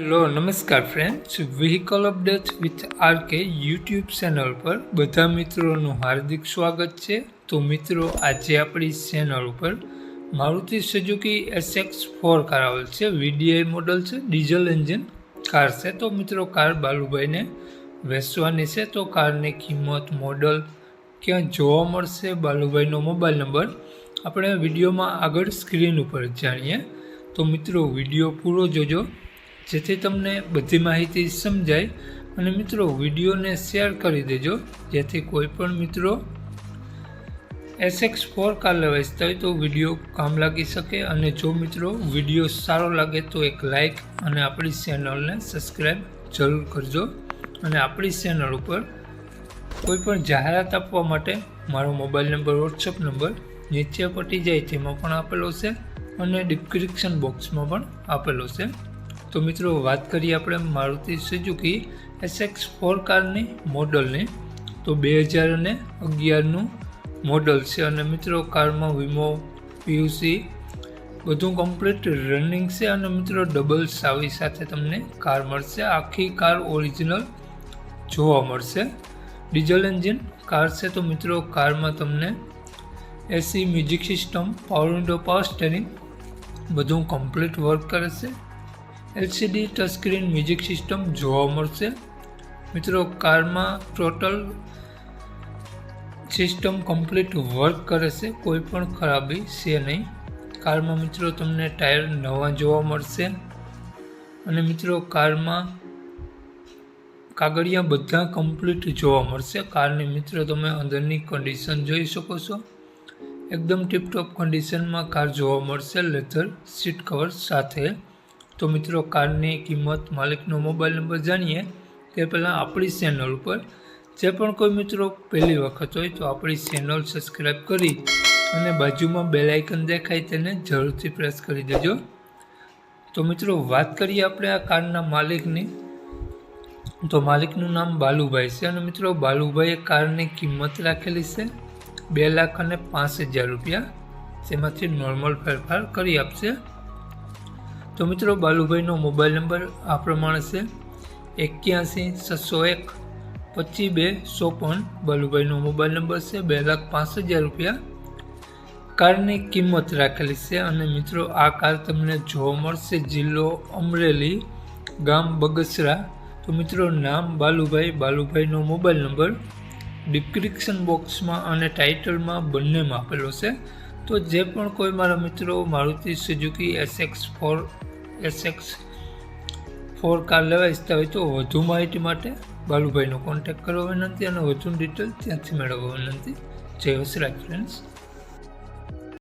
Hello નમસ્કાર friends vehicle update with RK YouTube channel પર બધા મિત્રોનું હાર્દિક સ્વાગત છે. તો મિત્રો, આજે આપણી ચેનલ ઉપર Maruti Suzuki SX four car આવેલ છે. વીડીઆઈ મોડલ છે ડીઝલ એન્જિન કાર છે. તો મિત્રો કાર બાલુભાઈને વેચવાની છે. તો કારની કિંમત મોડલ ક્યાં જોવા મળશે? બાલુભાઈનો મોબાઈલ નંબર આપણે વિડીયોમાં આગળ સ્ક્રીન ઉપર જાણીએ. તો મિત્રો, વીડિયો પૂરો જોજો. જેથી તમને બધી માહિતી સમજાય અને મિત્રો વિડીયોને શેર કરી દેજો. જેથી કોઈ પણ મિત્રો એસએક્સ ફોર કાર લેવા હોય તો વીડિયો કામ લાગી શકે અને જો મિત્રો વીડિયો સારો લાગે તો એક લાઈક અને આપણી ચેનલને સબસ્ક્રાઈબ જરૂર કરજો અને આપણી ચેનલ ઉપર કોઈ પણ જાહેરાત આપવા માટે મારો મોબાઈલ નંબર વોટ્સઅપ નંબર નીચે પટી જાય તેમાં પણ આપેલો છે અને ડિસ્ક્રિપ્શન બોક્સમાં પણ આપેલો છે. તો મિત્રો, વાત કરીએ આપણે મારુતિ સુઝુકી એસએક્સ ફોર કારની મોડલની. તો બે હજાર અને અગિયારનું મોડલ છે અને મિત્રો, કારમાં વીમો પીયુસી બધું કમ્પ્લીટ રનિંગ છે અને મિત્રો ડબલ સાવી સાથે તમને કાર મળશે. આખી કાર ઓરિજિનલ જોવા મળશે. ડીઝલ એન્જિન કાર છે તો મિત્રો, કારમાં તમને AC music system power window power steering બધું કમ્પ્લીટ વર્ક કરે છે. એલસીડી ટચસ્ક્રીન મ્યુઝિક સિસ્ટમ જોવા મળશે. મિત્રો, કારમાં ટોટલ સિસ્ટમ કમ્પ્લીટ વર્ક કરે છે. કોઈ પણ ખરાબી છે નહીં. કારમાં મિત્રો તમને ટાયર નવા જોવા મળશે. અને મિત્રો, કારમાં કાગળિયા બધા કમ્પ્લીટ જોવા મળશે. કારની મિત્રો, તમે અંદરની કન્ડિશન જોઈ શકો છો. એકદમ ટીપટોપ કન્ડિશનમાં કાર જોવા મળશે. લેધર સીટ કવર સાથે. તો મિત્રો, કારની કિંમત, માલિકનો મોબાઈલ નંબર જાણીએ તે પહેલાં આપણી ચેનલ ઉપર. જે પણ કોઈ મિત્રો પહેલી વખત હોય તો આપણી ચેનલ સબસ્ક્રાઈબ કરી અને બાજુમાં બેલ દેખાય તેને જરૂરથી પ્રેસ કરી દેજો. તો મિત્રો, વાત કરીએ આપણે આ કારના માલિકની. તો માલિકનું નામ બાલુભાઈ છે અને મિત્રો, બાલુભાઈએ કારની કિંમત રાખેલી છે બે લાખ અને પાંચ હજાર રૂપિયા. તેમાંથી નોર્મલ ફેરફાર કરી આપશે. તો મિત્રો બાલુભાઈનો મોબાઈલ નંબર આ પ્રમાણે છે. એક્યાસી, છસો એક, પચીસ બે, ચોપન બાલુભાઈનો મોબાઈલ નંબર છે. બે લાખ પાંચ હજાર રૂપિયા કારની કિંમત રાખેલી છે અને મિત્રો આ કાર તમને જોવા મળશે જિલ્લો અમરેલી, ગામ બગસરા. તો મિત્રો નામ બાલુભાઈ, બાલુભાઈનો મોબાઈલ નંબર ડિસ્ક્રિપ્શન બોક્સમાં અને ટાઇટલમાં બંનેમાં આપેલો છે. તો જે પણ કોઈ મારા મિત્રો Maruti Suzuki SX four SX four car લેવા ઇચ્છતા હોય તો વધુ માહિતી માટે બાલુભાઈનો કોન્ટેક્ટ કરવા વિનંતી અને વધુ ડિટેલ ત્યાંથી મેળવવા વિનંતી. જય વસરાજ ફ્રેન્ડ્સ